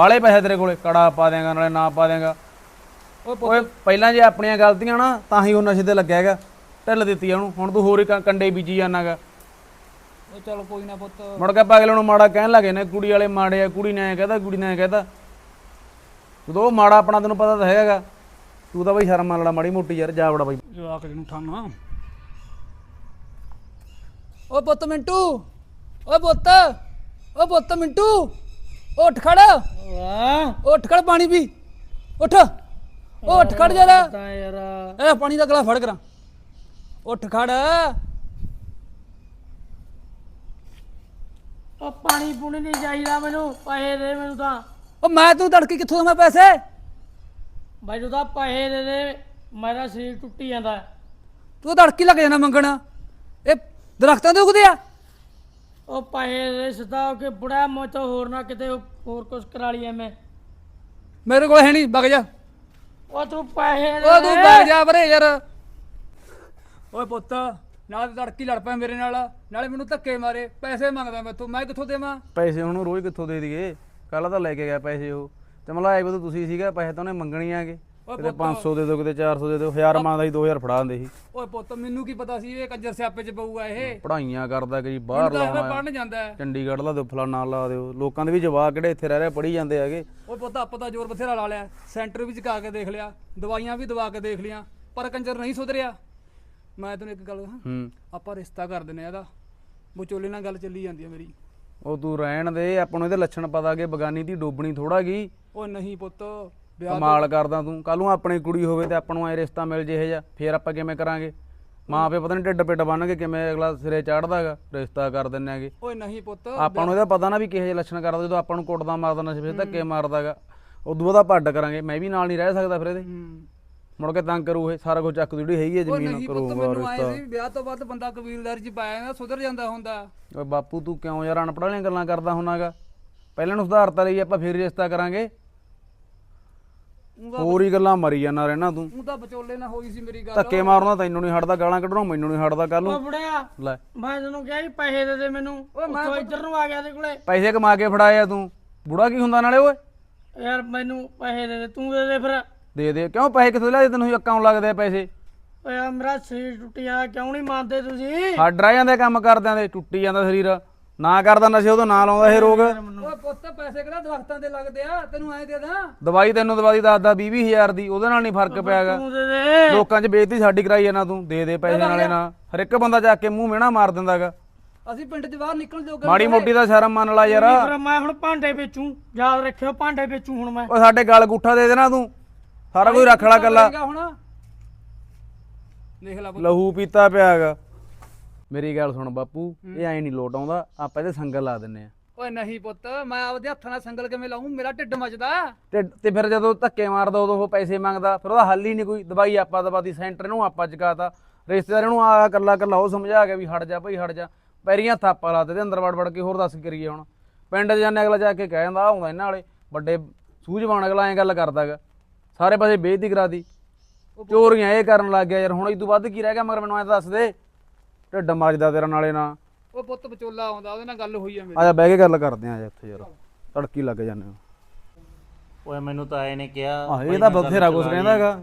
ਬਾਲੇ ਪੈਸੇ ਤੇਰੇ ਕੋਲੇ ਕੜਾ ਪਾ ਦੇਗਾ ਨਾਲੇ ਨਾ ਪਾ ਦੇਗਾ ਓਏ ਪਹਿਲਾਂ ਜੇ ਆਪਣੀਆਂ ਗਲਤੀਆਂ ਨਾ ਤਾਂ ਹੀ ਉਹ ਨਸ਼ੇ ਤੇ ਲੱਗਿਆ ਹੈਗਾ। ਢਿੱਲ ਦਿੱਤੀ ਆ ਉਹਨੂੰ ਹੁਣ ਤੂੰ ਹੋਰ ਹੀ ਕ- ਕੰਡੇ ਬੀਜੀ ਜਾਣਾਗਾ। ਓ ਚਲ ਕੋਈ ਨਾ ਪੁੱਤ। ਮੁੜ ਕੇ ਪਾਗਲ ਨੂੰ ਮਾੜਾ ਕਹਿਣ ਲੱਗੇ ਨੇ ਕੁੜੀ ਵਾਲੇ ਮਾੜੇ ਆ ਕੁੜੀ ਨੇ ਐ ਕਹਦਾ ਕੁੜੀ ਨੇ ਐ ਕਹਦਾ ਜਦੋਂ ਉਹ ਮਾੜਾ ਆਪਣਾ ਤੈਨੂੰ ਪਤਾ ਤਾਂ ਹੈਗਾ ਤੂੰ ਤਾਂ ਬਈ ਸ਼ਰਮ ਮੰਨ ਲੈ ਮਾੜੀ ਮੋਟੀ ਯਾਰ ਜਾ ਵੜਾ ਬਈ। ਜਵਾਕ ਨੂੰ ਠਾਣਾ। ਓ ਪੁੱਤ ਮਿੰਟੂ ਓ ਪੁੱਤ ਓ ਪੁੱਤ ਮਿੰਟੂ। ਉੱਠ ਖੜ। ਵਾਹ। ਉੱਠ ਖੜ ਪਾਣੀ ਪੀ। ਉੱਠ। ਉੱਠ ਖੜ ਜਰਾ। ਤਾਂ ਯਾਰ। ਇਹ ਪਾਣੀ ਦਾ ਗਲਾ ਫੜ ਕਰਾਂ। ਉੱਠ ਖੜ। ਉਹ ਪਾਣੀ ਪੂਣੀ ਨਹੀਂ ਚਾਹੀਦਾ ਮੈਨੂੰ। ਪੈਸੇ ਦੇ ਮੈਨੂੰ ਤਾਂ। ਓ ਮੈਂ ਤੂੰ ਤੜਕੇ ਕਿੱਥੋਂ ਦਵਾਂ ਪੈਸੇ? ਮੈਨੂੰ ਤਾਂ ਪੈਸੇ ਦੇ ਦੇ। ਮੇਰਾ ਸਰੀਰ ਟੁੱਟੀ ਜਾਂਦਾ। ਤੂੰ ਤੜਕੇ ਲੱਗ ਜਾਣਾ ਮੰਗਣ। ਇਹ ਦਰਖਤਾਂ ਦੇ ਉਗਦੇ ਆ। ਉਹ ਪੈਸੇ ਦੇ ਸਦਾ ਕੇ ਬੁੜਾ ਮੋ ਤੋਂ ਹੋਰ ਨਾ ਕਿਤੇ ਹੋਰ ਕੁਛ ਕਰਾ ਲਈ ਐਵੇਂ। ਮੇਰੇ ਕੋਲ ਹੈ ਨਹੀਂ ਵਗ ਜਾ। ਉਹ ਤੂੰ ਪੈਸੇ ਦੇ। ਓ ਤੂੰ। ਵਗ ਜਾ ਬਰੇ ਯਾਰ। ਓਏ ਪੁੱਤ ਨਾਲ ਤੜਕੀ ਲੜ ਪਿਆ ਮੇਰੇ ਨਾਲ ਨਾਲੇ ਮੈਨੂੰ ਧੱਕੇ ਮਾਰੇ ਪੈਸੇ ਮੰਗਦਾ ਮੈਥੋਂ ਮੈਂ ਕਿੱਥੋਂ ਦੇਵਾਂ? ਪੈਸੇ ਉਹਨੂੰ ਰੋਜ਼ ਕਿੱਥੋਂ ਦੇ ਦਈਏ? ਕੱਲ ਤਾਂ ਲੈ ਕੇ ਗਿਆ ਪੈਸੇ ਉਹ। ਤੇ ਮਤਲਬ ਆਏ ਵੀ ਤੁਸੀਂ ਸੀਗਾ ਪੈਸੇ ਤਾਂ ਉਹਨੇ ਮੰਗਣੀ ਆਗੇ। ਕਿਤੇ 500 ਦੇ ਦਿਓ ਕਿਤੇ 400 ਦੇ ਦਿਓ 1000 ਮੰਗਦਾ ਸੀ 2000 ਫੜਾ ਦਿੰਦੇ ਸੀ। ਓਏ ਪੁੱਤ ਮੈਨੂੰ ਕੀ ਪਤਾ ਸੀ ਇਹ ਕੰਜਰ ਸਿਆਪੇ ਚ ਪਊਗਾ ਇਹ? ਪੜਾਈਆਂ ਕਰਦਾ ਕਿ ਬਾਹਰ ਲਾਉਣਾ ਪੜਨ ਜਾਂਦਾ ਹੈ। ਚੰਡੀਗੜ੍ਹ ਲਾ ਦਿਓ ਫਲਾਣਾ ਲਾ ਦਿਓ। ਲੋਕਾਂ ਦੇ ਵੀ ਜਵਾਕ ਕਿਹੜੇ ਇੱਥੇ ਰਹਿ ਰਹੇ ਪੜੀ ਜਾਂਦੇ ਹੈਗੇ। ਓਏ ਪੁੱਤ ਆਪਾਂ ਤਾਂ ਜ਼ੋਰ ਬਥੇਰਾ ਲਾ ਲਿਆ। ਸੈਂਟਰ ਵੀ ਚਕਾ ਕੇ ਦੇਖ ਲਿਆ ਦਵਾਈਆਂ ਵੀ ਦਵਾ ਕੇ ਦੇਖ ਲਿਆ ਪਰ ਕੰਜਰ ਨਹੀਂ ਸੁਧਰਿਆ। ਮੈਂ ਤੈਨੂੰ ਇੱਕ ਗੱਲ ਹੂੰ। ਆਪਾਂ ਰਿਸ਼ਤਾ ਕਰ ਦਿੰਨੇ ਆ ਇਹਦਾ। ਵਿਚੋਲੇ ਨਾਲ ਗੱਲ ਚੱਲੀ ਜਾਂਦੀ ਹੈ ਮੇਰੀ। ਉਹ ਤੂੰ ਰਹਿਣ ਦੇ ਆਪਾਂ ਨੂੰ ਇਹਦੇ ਲੱਛਣ ਪਤਾ ਕਿ ਬਗਾਨੀ ਦੀ ਡੋਬਣੀ ਥੋੜਾ ਗਈ ਓਏ ਨਹੀਂ ਪੁੱਤ ਵਿਆਹ ਕਮਾਲ ਕਰਦਾ ਤੂੰ। ਕੱਲ ਨੂੰ ਆਪਣੀ ਕੁੜੀ ਹੋਵੇ ਤੇ ਆਪਾਂ ਨੂੰ ਐ ਰਿਸ਼ਤਾ ਮਿਲ ਜੇ ਇਹ ਜਾ ਫੇਰ ਆਪਾਂ ਕਿਵੇਂ ਕਰਾਂਗੇ? ਮਾਂ ਪਿਓ ਪਤਾ ਨਹੀਂ ਢਿੱਡ ਪਿੱਟ ਬੰਨ ਕੇ ਕਿਵੇਂ ਅਗਲਾ ਸਿਰੇ ਚਾੜਦਾਗਾ ਰਿਸ਼ਤਾ ਕਰ ਦਿੰਨੇ ਆਗੇ ਓਏ ਨਹੀਂ ਪੁੱਤ ਆਪਾਂ ਨੂੰ ਇਹਦਾ ਪਤਾ ਨਾ ਵੀ ਕਿਹੋ ਜਿਹੇ ਲੱਛਣ ਕਰਦਾ ਜਦੋਂ ਆਪਾਂ ਨੂੰ ਕੁੱਟਦਾ ਮਾਰਦਾ ਨਸ਼ੇ ਵਿੱਚ ਧੱਕੇ ਮਾਰਦਾਗਾ। ਉਦੋਂ ਆਪਾਂ ਅੱਡ ਕਰਾਂਗੇ ਮੈਂ ਵੀ ਨਾਲ ਨਹੀਂ ਰਹਿ ਸਕਦਾ ਫਿਰ ਇਹਦੇ। ਮੁੜ ਕੇ ਤੰਗ ਕਰੂ ਇਹ ਸਾਰਾ ਕੁਝ ਚੱਕ ਜਿਹੜੀ ਹੈਗੀ ਹੈ ਜ਼ਮੀਨ ਨਹੀਂ ਪੁੱਤ ਕਰੂਗਾ ਰਿਸ਼ਤਾ। ਸੀ ਵਿਆਹ ਤੋਂ ਬਾਅਦ ਬੰਦਾ ਕਬੀਲਦਾਰੀ ਚ ਪਾਇਆ ਨਾ ਸੁਧਰ ਜਾਂਦਾ ਹੁੰਦਾ। ਓਏ ਬਾਪੂ ਤੂੰ ਕਿਉਂ ਯਾਰ ਅਨਪੜ੍ਹ ਵਾਲੀਆਂ ਗੱਲਾਂ ਕਰਦਾ ਹੁੰਨਾਗਾ? ਪਹਿਲਾਂ ਨੂੰ ਸੁਧਾਰਤਾ ਲਈ ਆਪਾਂ ਫਿਰ ਰਿਸ਼ਤਾ ਕਰਾਂਗੇ। ਹੋਰ ਹੀ ਗੱਲਾਂ ਮਰੀ ਜਾਂਦਾ ਰਹਿਣਾ ਤੂੰ। ਊਂ ਤਾਂ ਵਿਚੋਲੇ ਨਾਲ ਹੋਈ ਸੀ ਮੇਰੀ ਗੱਲ। ਧੱਕੇ ਮਾਰਨਾ ਤੈਨੂੰ ਨਹੀਂ ਹਟਦਾ ਗਾਲਾਂ ਕੱਢਣਾ ਮੈਨੂੰ ਨਹੀਂ ਹਟਦਾ ਕੱਲ ਨੂੰ। ਬੁੜਿਆ ਲੈ। ਮੈਂ ਤੈਨੂੰ ਕਿਹਾ ਸੀ ਪੈਸੇ ਦੇ ਦੇ ਮੈਨੂੰ। ਉੱਥੋਂ ਇੱਧਰ ਨੂੰ ਆ ਗਿਆ ਤੇ ਕੋਲੇ। ਪੈਸੇ ਕਮਾ ਕੇ ਫੜਾਇਆ ਤੂੰ। ਬੁੜਾ ਕੀ ਹੁੰਦਾ ਨਾਲੇ ਓਏ? ਯਾਰ ਮੈਨੂੰ ਪੈਸੇ ਦੇ ਦੇ ਤੂੰ ਦੇ ਦੇ ਫਿਰ। ਦੇ ਦੇ। ਕਿਉਂ ਪੈਸੇ ਕਿੱਥੋਂ ਲਿਆ ਤੈਨੂੰ? ਅਕਾਊਂਟ ਲੱਗਦੇ ਆ ਪੈਸੇ। ਓਏ ਮੇਰਾ ਸਰੀਰ ਟੁੱਟਿਆ ਕਿਉਂ ਨਹੀਂ ਮੰਨਦੇ ਤੁਸੀਂ? ਹੱਡ ਰਹਿ ਜਾਂਦੇ ਕੰਮ ਕਰਦਿਆਂ ਦੇ ਟੁੱਟੀ ਜਾਂਦਾ ਸਰੀਰ। ਨਾ ਕਰਦਾ ਨਸ਼ੇ ਉਦੋਂ ਨਾ ਲਾਉਂਦਾ ਇਹ ਰੋਗ। ਓਏ ਪੁੱਤ ਪੈਸੇ ਕਿਹੜਾ ਦਰਖਤਾਂ ਤੇ ਲੱਗਦੇ ਆ? ਤੈਨੂੰ ਐ ਦੇ ਦਾਂ? ਦਵਾਈ ਤੈਨੂੰ ਦਵਾਈ ਦੱਸਦਾ 20 ਹਜ਼ਾਰ ਦੀ ਉਹਦੇ ਨਾਲ ਨਹੀਂ ਫ਼ਰਕ ਪਿਆਗਾ। ਤੂੰ ਦੇ ਦੇ। ਲੋਕਾਂ 'ਚ ਬੇਇੱਜ਼ਤੀ ਸਾਡੀ ਕਰਾਈ ਜਾਂਦਾ ਤੂੰ ਦੇ ਦੇ ਪੈਸੇ ਨਾਲੇ ਨਾ। ਹਰ ਇੱਕ ਬੰਦਾ ਜਾ ਕੇ ਮੂੰਹ ਮੇਣਾ ਮਾਰ ਦਿੰਦਾਗਾ। ਅਸੀਂ ਪਿੰਡ 'ਚ ਬਾਹਰ ਨਿਕਲ ਜੋਗੇ ਮਾੜੀ ਮੋਟੀ ਦਾ ਸ਼ਰਮ ਮੰਨ ਲਾ ਯਾਰ। ਮੈਂ ਹੁਣ ਭਾਂਡੇ ਵੇਚੂ ਯਾਦ ਰੱਖਿਓ ਭਾਂਡੇ ਵੇਚੂ ਹੁਣ ਮੈਂ। ਓ ਸਾਡੇ ਗਲ ਗੁੱਠਾ ਦੇ ਦੇਣਾ ਤੂੰ। ਸਾਰਾ ਕੁਝ ਰੱਖ ਲੈ ਕੱਲਾ। ਦੇਖ ਲੈ ਲਹੂ ਪੀਤਾ ਪਿਆਗਾ। ਮੇਰੀ ਗੱਲ ਸੁਣ ਬਾਪੂ ਇਹ ਐਂ ਨਹੀਂ ਲੋਟ ਆਉਂਦਾ ਆਪਾਂ ਇਹਦੇ ਸੰਗਲ ਲਾ ਦਿੰਨੇ ਆ। ਓਏ ਨਹੀਂ ਪੁੱਤ ਮੈਂ ਆਪਦੇ ਹੱਥਾਂ ਨਾਲ ਸੰਗਲ ਕਿਵੇਂ ਲਾਉਂ ਮੇਰਾ ਢਿੱਡ ਮੱਚਦਾ। ਤੇ ਤੇ ਫਿਰ ਜਦੋਂ ਧੱਕੇ ਮਾਰਦਾ ਉਦੋਂ ਉਹ ਪੈਸੇ ਮੰਗਦਾ ਫਿਰ ਉਹਦਾ ਹੱਲ ਹੀ ਨਹੀਂ ਕੋਈ ਦਵਾਈ ਆਪਾਂ ਦਵਾਤੀ ਸੈਂਟਰ ਨੂੰ ਆਪਾਂ ਚਕਾਤਾ। ਰਿਸ਼ਤੇਦਾਰ ਨੂੰ ਆ ਕੱਲਾ ਕੱਲਾ ਉਹ ਸਮਝਾ ਗਿਆ ਵੀ ਹਟ ਜਾ ਭਾਈ ਹਟ ਜਾ। ਪੈਰੀਆਂ ਥਾਪਾ ਲਾਤੇ ਤੇ ਅੰਦਰ ਵੜ ਵੜ ਕੇ ਹੋਰ ਦੱਸ ਕੀ ਕਰੀਏ ਹੁਣ। ਪਿੰਡ ਜਾਂਦੇ ਅਗਲਾ ਜਾ ਕੇ ਕਹਿ ਜਾਂਦਾ ਆਉਂਦਾ ਇਹਨਾਂ ਵਾਲੇ ਵੱਡੇ ਸੂਝਵਾਨ ਅਗਲਾ ਐਂ ਗੱਲ ਕਰਦਾਗਾ ਸਾਰੇ ਪਾਸੇ ਬੇਇੱਜ਼ਤੀ ਕਰਾਦੀ ਚੋਰੀਆਂ ਇਹ ਕਰਨ ਲੱਗ ਗਿਆ ਯਾਰ ਹੁਣ ਇਹ ਤੋਂ ਵੱਧ ਕੀ ਰਹਿ ਗਿਆ ਮਗਰ ਮੈਨੂੰ ਐਂ ਦੱਸ ਦੇ। ਢਿੱਡ ਮੱਚਦਾ ਤੇਰਾ ਨਾਲੇ ਨਾ। ਉਹ ਪੁੱਤ ਵਿਚੋਲਾ ਆਉਂਦਾ ਉਹਦੇ ਨਾਲ ਗੱਲ ਹੋਈ ਆ ਮੇਰੀ। ਆ ਜਾ ਬਹਿ ਕੇ ਗੱਲ ਕਰਦੇ ਆ ਜਾ ਉੱਥੇ ਯਾਰ। ਤੜਕੀ ਲੱਗ ਜਾਂਦੇ ਆ। ਓਏ ਮੈਨੂੰ ਤਾਂ ਆਏ ਨੇ ਕਿਹਾ ਆਹ ਇਹ ਤਾਂ ਬਥੇਰਾ ਕੁਛ ਕਹਿੰਦਾ ਹੈਗਾ।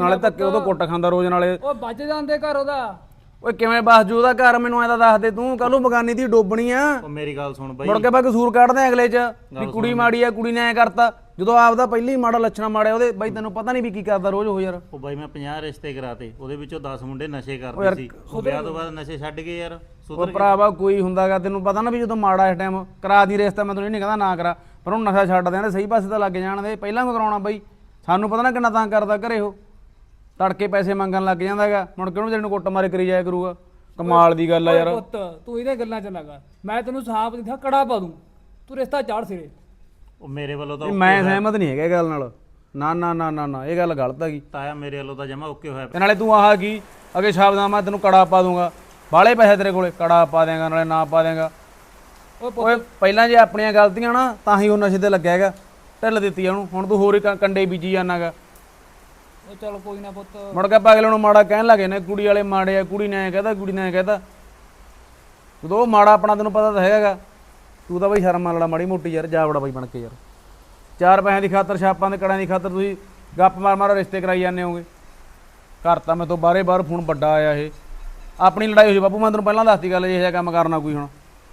ਨਾਲੇ ਧੱਕੇ ਉਦੋਂ ਕੁੱਟ ਖਾਂਦਾ ਰੋਜ਼ ਨਾਲੇ। ਓਏ ਵੱਜ ਜਾਂਦੇ ਘਰ ਉਹਦਾ। ਓਏ ਕਿਵੇਂ ਬਸ ਜੂ ਉਹਦਾ ਘਰ ਮੈਨੂੰ ਐਂ ਤਾਂ ਦੱਸ ਦੇ ਤੂੰ। ਕੱਲ ਨੂੰ ਬਗਾਨੀ ਦੀ ਡੋਬਣੀ ਆ। ਉਹ ਮੇਰੀ ਗੱਲ ਸੁਣ ਬਾਈ। ਮੁੜ ਕੇ ਬਾ ਕਸੂਰ ਕੱਢਦੇ ਆ ਅਗਲੇ ਚ ਵੀ ਕੁੜੀ ਮਾੜੀ ਆ ਕੁੜੀ ਨੇ ਐ ਕਰਤਾ। ਜਦੋਂ ਆਪਦਾ ਪਹਿਲੀ ਹੀ ਮਾੜਾ ਲੱਛਣਾ ਮਾੜਿਆ ਉਹਦੇ ਬਾਈ ਤੈਨੂੰ ਪਤਾ ਨਹੀਂ ਵੀ ਕੀ ਕਰਦਾ ਰੋਜ਼ ਉਹ ਯਾਰ। ਉਹ ਬਾਈ ਮੈਂ 50 ਰਿਸ਼ਤੇ ਕਰਾਤੇ ਉਹਦੇ ਵਿੱਚੋਂ 10 ਮੁੰਡੇ ਨਸ਼ੇ ਕਰਦੇ ਸੀ। ਉਹ ਵਿਆਹ ਤੋਂ ਬਾਅਦ ਨਸ਼ੇ ਛੱਡ ਗਏ ਯਾਰ ਉਹ ਭਰਾਵਾ ਕੋਈ ਹੁੰਦਾਗਾ ਤੈਨੂੰ ਪਤਾ ਨਾ ਵੀ ਜਦੋਂ ਮਾੜਾ ਇਸ ਟਾਈਮ ਕਰਾ ਦੀ ਰਿਸ਼ਤਾ ਮੈਂ ਤੈਨੂੰ ਇਹ ਨਹੀਂ ਕਹਿੰਦਾ ਨਾ ਕਰਾ ਪਰ ਉਹ ਨਸ਼ਾ ਛੱਡ ਦਿਆਂ ਸਹੀ ਪਾਸੇ ਤਾਂ ਲੱਗ ਜਾਣ ਦੇ ਪਹਿਲਾਂ ਕਿਉਂ ਕਰਾਉਣਾ ਬਾਈ। ਸਾਨੂੰ ਪਤਾ ਨਾ ਕਿੰਨਾ ਤੰਗ ਕਰਦਾ ਘਰੇ ਉਹ। ਤੜਕੇ ਪੈਸੇ ਮੰਗਣ ਲੱਗ ਜਾਂਦਾਗਾ ਮੁੜ ਕੇ ਉਹਨੂੰ ਤੈਨੂੰ ਕੁੱਟ ਮਾਰੇ ਕਰੀ ਜਾਇਆ ਕਰੂਗਾ? ਕਮਾਲ ਦੀ ਗੱਲ ਆ ਯਾਰ। ਪੁੱਤ ਤੂੰ ਇਹਦੇ ਗੱਲਾਂ ਚ ਲੱਗਾ ਮੈਂ ਤੈਨੂੰ ਸਾਹਬ ਦਿੱਤਾ ਕੜਾ ਪਾ ਦੂੰ। ਤੂੰ ਰਿਸ਼ਤਾ ਚਾੜ ਸਿਰੇ। ਉਹ ਮੇਰੇ ਵੱਲੋਂ ਤਾਂ ਮੈਂ ਸਹਿਮਤ ਨਹੀਂ ਹੈਗਾ ਇਹ ਗੱਲ ਨਾਲ। ਨਾ ਨਾ ਨਾ ਨਾ ਨਾ ਇਹ ਗੱਲ ਗਲਤ ਹੈਗੀ ਤਾਇਆ ਮੇਰੇ ਵੱਲੋਂ ਤਾਂ ਜਮਾ ਓਕੇ ਹੋਇਆ। ਤੇ ਨਾਲੇ ਤੂੰ ਆਹ ਕੀ? ਅਗੇ ਸ਼ਬਦਾਂ ਮੈਂ ਤੈਨੂੰ ਕੜਾ ਪਾ ਦੂੰਗਾ। ਬਾਲੇ ਪੈਸੇ ਤੇਰੇ ਕੋਲੇ ਕੜਾ ਪਾ ਦੇਗਾ ਨਾਲੇ ਨਾ ਪਾ ਦੇਗਾ ਓਏ ਓਏ ਪਹਿਲਾਂ ਜੇ ਆਪਣੀਆਂ ਗਲਤੀਆਂ ਨਾ ਤਾਂ ਹੀ ਉਹ ਨਸ਼ੇ ਤੇ ਲੱਗਿਆ ਹੈਗਾ। ਢਿੱਲ ਦਿੱਤੀ ਉਹਨੂੰ। ਹੁਣ ਤੂੰ ਹੋਰ ਹੀ ਕੰਡੇ ਬੀਜੀ ਜਾਣਾਗਾ। ਓ ਚਲ ਕੋਈ ਨਾ ਪੁੱਤ। ਮੁੜ ਕੇ ਪਾਗਲ ਨੂੰ ਮਾੜਾ ਕਹਿਣ ਲੱਗੇ ਨੇ ਕੁੜੀ ਵਾਲੇ ਮਾੜੇ ਆ ਕੁੜੀ ਨੇ ਐ ਕਹਦਾ ਕੁੜੀ ਨੇ ਐ ਕਹਦਾ ਜਦੋਂ ਉਹ ਮਾੜਾ ਆਪਣਾ ਤੈਨੂੰ ਪਤਾ ਤਾਂ ਹੈਗਾ ਤੂੰ ਤਾਂ ਬਈ ਸ਼ਰਮ ਮੰਨ ਲੈ ਮਾੜੀ ਮੋਟੀ ਯਾਰ ਜਾ ਵੜਾ ਬਈ ਬਣ ਕੇ ਯਾਰ। ਚਾਰ ਪੈਸਿਆਂ ਦੀ ਖਾਤਰ ਛਾਪਾਂ ਦੇ ਕੜਾਂ ਦੀ ਖਾਤਰ ਤੁਸੀਂ ਗੱਪ ਮਾਰ ਮਾਰ ਰਿਸ਼ਤੇ ਕਰਾਈ ਜਾਂਦੇ ਹੋਗੇ ਘਰ ਤਾਂ ਮੈਂ ਤੋਂ ਬਾਹਰੇ ਬਾਹਰ ਫੋਨ ਵੱਡਾ ਆਇਆ ਇਹ। ਆਪਣੀ ਲੜਾਈ ਹੋਈ ਬਾਪੂ ਮੈਂ ਤੈਨੂੰ ਪਹਿਲਾਂ ਦੱਸਤੀ ਗੱਲ ਇਹ ਜਿਹਾ ਕੰਮ ਕਰਨਾ ਕੋਈ ਹੁਣ।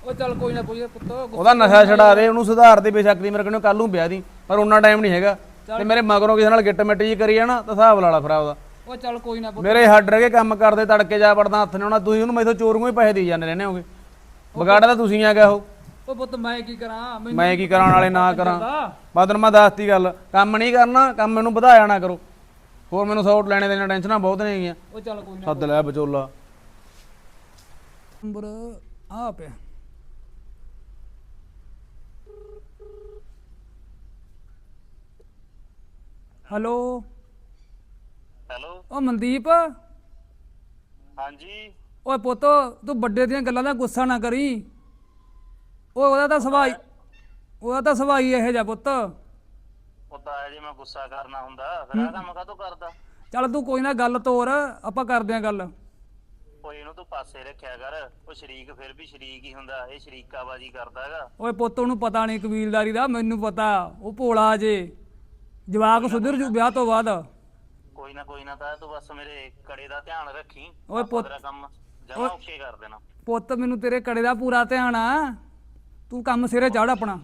ਉਹ ਚੱਲ ਕੋਈ ਨਾ ਪੁੱਛ ਪੁੱਤ ਉਹਦਾ ਨਸ਼ਾ ਛਡਾ ਦੇ ਉਹਨੂੰ ਸੁਧਾਰ ਦੇ ਬੇਸ਼ੱਕ ਦੀ ਮੇਰੇ ਕੋਲ ਕੱਲ ਨੂੰ ਵਿਆਹ ਦੀ ਪਰ ਉਹਨਾਂ ਟਾਈਮ ਨਹੀਂ ਹੈਗਾ। ਤੇ ਮੇਰੇ ਮਗਰੋਂ ਕਿਸੇ ਨਾਲ ਗਿੱਟ ਮਿੱਟੀ ਜੀ ਕਰੀ ਜਾਣਾ ਤਾਂ ਹਿਸਾਬ ਲਾ ਲਾ ਫਰਾ ਉਹਦਾ ਉਹ ਚੱਲ ਕੋਈ ਨਾ ਪੁੱਤ। ਮੇਰੇ ਹੱਡ ਰਹਿ ਕੇ ਕੰਮ ਕਰਦੇ ਤੜਕੇ ਜਾ ਵੜਦਾ ਹੱਥ ਨੇ ਆਉਣਾ ਤੁਸੀਂ ਉਹਨੂੰ ਮੈਥੋਂ ਚੋਰੀਆਂ ਹੀ ਪੈਸੇ ਦੇਈ ਜਾਂਦੇ ਰਹਿੰਦੇ ਹੋਗੇ। ਵਿਗਾੜਾ ਤਾਂ ਤੁਸੀਂ ਆ ਗਿਆ ਉਹ। ਉਹ ਪੁੱਤ ਮੈਂ ਕੀ ਕਰਾਂ? ਮੈਨੂੰ ਮੈਂ ਕੀ ਕਰਾਉਣ ਵਾਲੇ ਨਾ ਕਰਾਂ। ਦਾ ਮੈਂ ਤੈਨੂੰ ਮੈਂ ਦੱਸਤੀ ਗੱਲ ਕੰਮ ਨਹੀਂ ਕਰਨਾ ਕੰਮ ਮੈਨੂੰ ਵਧਾਇਆ ਨਾ ਕਰੋ। ਹੋਰ ਮੈਨੂੰ ਸੌਟ ਲੈਣੇ ਦੇਣੇ ਟੈਨਸ਼ਨਾਂ ਬਹੁਤ ਨੇ ਹੈਗੀਆਂ। ਉਹ ਚੱਲ ਕੋਈ ਨਾ। ਸੱਦ ਲੈ ਵਿਚੋਲਾ। ਨੰਬਰ ਆ ਪਿਆ। ਹੈਲੋ? ਹੈਲੋ? ਉਹ ਮਨਦੀਪ? ਹਾਂਜੀ। ਓਏ ਪੁੱਤ ਤੂੰ ਵੱਡੇ ਦੀਆਂ ਗੱਲਾਂ ਦਾ ਗੁੱਸਾ ਨਾ ਕਰੀ। ਓਏ ਉਹਦਾ ਤਾਂ ਸਵਾਈ ਉਹਦਾ ਤਾਂ ਸਵਾਈ ਇਹੋ ਜਿਹਾ ਪੁੱਤ। ਉਦਾਂ ਜੇ ਮੈਂ ਗੁੱਸਾ ਕਰਨਾ ਹੁੰਦਾ। ਫਿਰ ਆ ਕੰਮ ਕਾਹਤੋਂ ਕਰਦਾ? ਚੱਲ ਤੂੰ ਕੋਈ ਨਾ ਗੱਲ ਤੋਰ ਆਪਾਂ ਕਰਦੇ ਆਂ ਗੱਲ। ਕੋਈ ਇਹਨੂੰ ਤੂੰ ਪਾਸੇ ਰੱਖਿਆ ਕਰ। ਉਹ ਸ਼ਰੀਕ ਫਿਰ ਵੀ ਸ਼ਰੀਕ ਹੀ ਹੁੰਦਾ। ਇਹ ਸ਼ਰੀਕਾਬਾਜੀ ਕਰਦਾ ਹੈਗਾ ਓਏ ਪੁੱਤ ਉਹਨੂੰ ਪਤਾ ਨਹੀਂ ਕਬੀਲਦਾਰੀ ਦਾ ਮੈਨੂੰ ਪਤਾ। ਉਹ ਭੋਲਾ ਜੇ। ਜਵਾਕ ਸੁਧਰ ਜੂ ਵਿਆਹ ਤੋਂ ਬਾਅਦ। ਕੋਈ ਨਾ ਕੋਈ ਨਾ ਤਾਂ ਤੂੰ ਬਸ ਮੇਰੇ ਕੜੇ ਦਾ ਧਿਆਨ ਰੱਖੀ। ਓਏ ਪੁੱਤ ਤੇਰਾ ਕੰਮ ਜਮਾ ਓਕੇ ਕਰ ਦੇਣਾ। ਪੁੱਤ ਮੈਨੂੰ ਤੇਰੇ ਕੜੇ ਦਾ ਪੂਰਾ ਧਿਆਨ ਆ। ਤੂੰ ਕੰਮ ਸਿਰੇ ਚੜ ਆਪਣਾ।